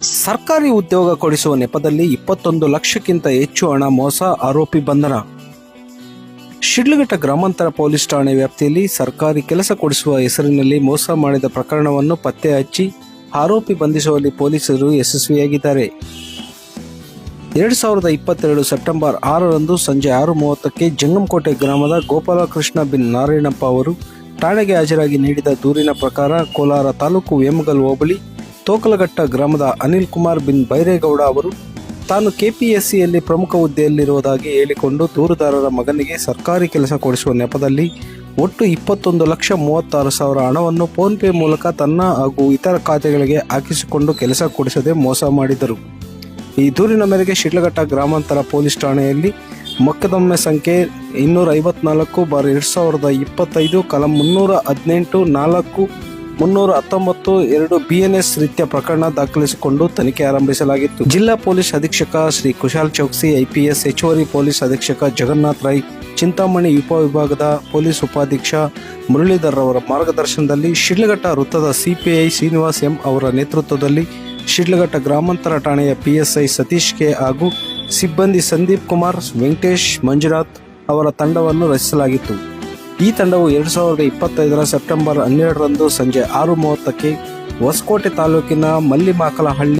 ಸರ್ಕಾರಿ ಉದ್ಯೋಗ ಕೊಡಿಸುವ ನೆಪದಲ್ಲಿ ಇಪ್ಪತ್ತೊಂದು ಲಕ್ಷಕ್ಕಿಂತ ಹೆಚ್ಚು ಹಣ ಮೋಸ, ಆರೋಪಿ ಬಂಧನ. ಶಿಡ್ಲಘಟ್ಟ ಗ್ರಾಮಾಂತರ ಪೊಲೀಸ್ ಠಾಣೆ ವ್ಯಾಪ್ತಿಯಲ್ಲಿ ಸರ್ಕಾರಿ ಕೆಲಸ ಕೊಡಿಸುವ ಹೆಸರಿನಲ್ಲಿ ಮೋಸ ಮಾಡಿದ ಪ್ರಕರಣವನ್ನು ಪತ್ತೆ ಹಚ್ಚಿ ಆರೋಪಿ ಬಂಧಿಸುವಲ್ಲಿ ಪೊಲೀಸರು ಯಶಸ್ವಿಯಾಗಿದ್ದಾರೆ. ಎರಡು ಸಾವಿರದ ಇಪ್ಪತ್ತೆರಡು ಸೆಪ್ಟೆಂಬರ್ ಆರರಂದು ಸಂಜೆ ಆರು ಮೂವತ್ತಕ್ಕೆ ಜಂಗಮಕೋಟೆ ಗ್ರಾಮದ ಗೋಪಾಲಕೃಷ್ಣ ಬಿನ್ ನಾರಾಯಣಪ್ಪ ಅವರು ಠಾಣೆಗೆ ಹಾಜರಾಗಿ ನೀಡಿದ ದೂರಿನ ಪ್ರಕಾರ ಕೋಲಾರ ತಾಲೂಕು ವೇಮಗಲ್ ಹೋಬಳಿ ತೋಕಲಘಟ್ಟ ಗ್ರಾಮದ ಅನಿಲ್ ಕುಮಾರ್ ಬಿನ್ ಬೈರೇಗೌಡ ಅವರು ತಾನು ಕೆಪಿಎಸ್ಸಿಯಲ್ಲಿ ಪ್ರಮುಖ ಹುದ್ದೆಯಲ್ಲಿರುವುದಾಗಿ ಹೇಳಿಕೊಂಡು ದೂರುದಾರರ ಮಗನಿಗೆ ಸರ್ಕಾರಿ ಕೆಲಸ ಕೊಡಿಸುವ ನೆಪದಲ್ಲಿ ಒಟ್ಟು ಇಪ್ಪತ್ತೊಂದು ಲಕ್ಷ ಮೂವತ್ತಾರು ಸಾವಿರ ಹಣವನ್ನು ಫೋನ್ಪೇ ಮೂಲಕ ತನ್ನ ಹಾಗೂ ಇತರ ಖಾತೆಗಳಿಗೆ ಹಾಕಿಸಿಕೊಂಡು ಕೆಲಸ ಕೊಡಿಸದೆ ಮೋಸ ಮಾಡಿದರು. ಈ ದೂರಿನ ಮೇರೆಗೆ ಶಿಡ್ಲಘಟ್ಟ ಗ್ರಾಮಾಂತರ ಪೊಲೀಸ್ ಠಾಣೆಯಲ್ಲಿ ಮೊಕದ್ದಮೆ ಸಂಖ್ಯೆ ಇನ್ನೂರ ಐವತ್ನಾಲ್ಕು ಬಾರ್ ಎರಡು ಸಾವಿರದ ಇಪ್ಪತ್ತೈದು, ಕಲಂ ಮುನ್ನೂರ ಹದಿನೆಂಟು, ನಾಲ್ಕು ಮುನ್ನೂರ ಹತ್ತೊಂಬತ್ತು ಎರಡು ಬಿಎನ್ಎಸ್ ರೀತಿಯ ಪ್ರಕರಣ ದಾಖಲಿಸಿಕೊಂಡು ತನಿಖೆ ಆರಂಭಿಸಲಾಗಿತ್ತು. ಜಿಲ್ಲಾ ಪೊಲೀಸ್ ಅಧೀಕ್ಷಕ ಶ್ರೀ ಕುಶಾಲ್ ಚೌಕ್ಸಿ, ಐಪಿಎಸ್ ಹೆಚ್ಚುವರಿ ಪೊಲೀಸ್ ಅಧೀಕ್ಷಕ ಜಗನ್ನಾಥ್ ರೈ, ಚಿಂತಾಮಣಿ ಉಪವಿಭಾಗದ ಪೊಲೀಸ್ ಉಪಾಧ್ಯಕ್ಷ ಮುರಳೀಧರ್ ಅವರ ಮಾರ್ಗದರ್ಶನದಲ್ಲಿ ಶಿಡ್ಲಘಟ್ಟ ವೃತ್ತದ ಸಿಪಿಐ ಶ್ರೀನಿವಾಸ್ ಎಂ ಅವರ ನೇತೃತ್ವದಲ್ಲಿ ಶಿಡ್ಲಘಟ್ಟ ಗ್ರಾಮಾಂತರ ಠಾಣೆಯ ಪಿಎಸ್ಐ ಸತೀಶ್ ಕೆ ಹಾಗೂ ಸಿಬ್ಬಂದಿ ಸಂದೀಪ್ ಕುಮಾರ್, ವೆಂಕಟೇಶ್ ಮಂಜುನಾಥ್ ಅವರ ತಂಡವನ್ನು ರಚಿಸಲಾಗಿತ್ತು. ಈ ತಂಡವು ಎರಡು ಸಾವಿರದ ಇಪ್ಪತ್ತೈದರ ಸೆಪ್ಟೆಂಬರ್ ಹನ್ನೆರಡರಂದು ಸಂಜೆ ಆರು ಮೂವತ್ತಕ್ಕೆ ಹೊಸಕೋಟೆ ತಾಲೂಕಿನ ಮಲ್ಲಿಮಾಕಲಹಳ್ಳಿ